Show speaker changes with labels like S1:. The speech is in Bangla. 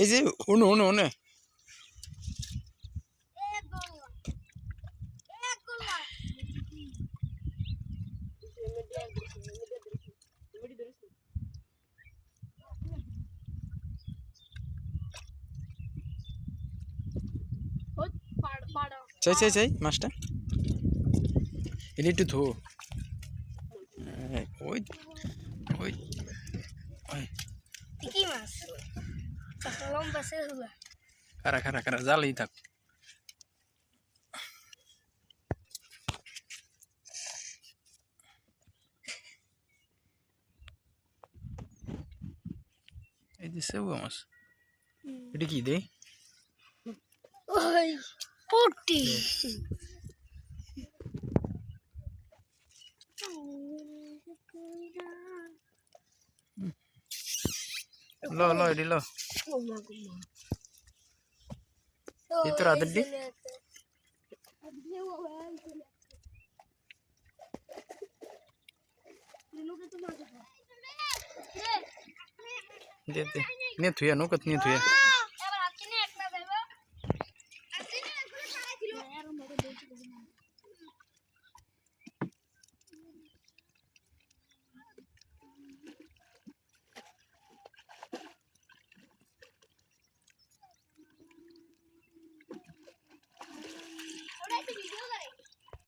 S1: এই যে
S2: উনো উনো উনো চাই চাই চাই মাছটা। এটা একটু ধো। ওই ওই
S1: কি মাছ? লম্বা সে হুয়া
S2: খারা খারা খারা জালেই থাক। এই যে সেউ মাছ। এটা কি দেই?
S1: ওই পুটি।
S2: lo lo di lo.
S1: Itu ada di? ini tuh ya nukat ini tuh ya. typing, you're like.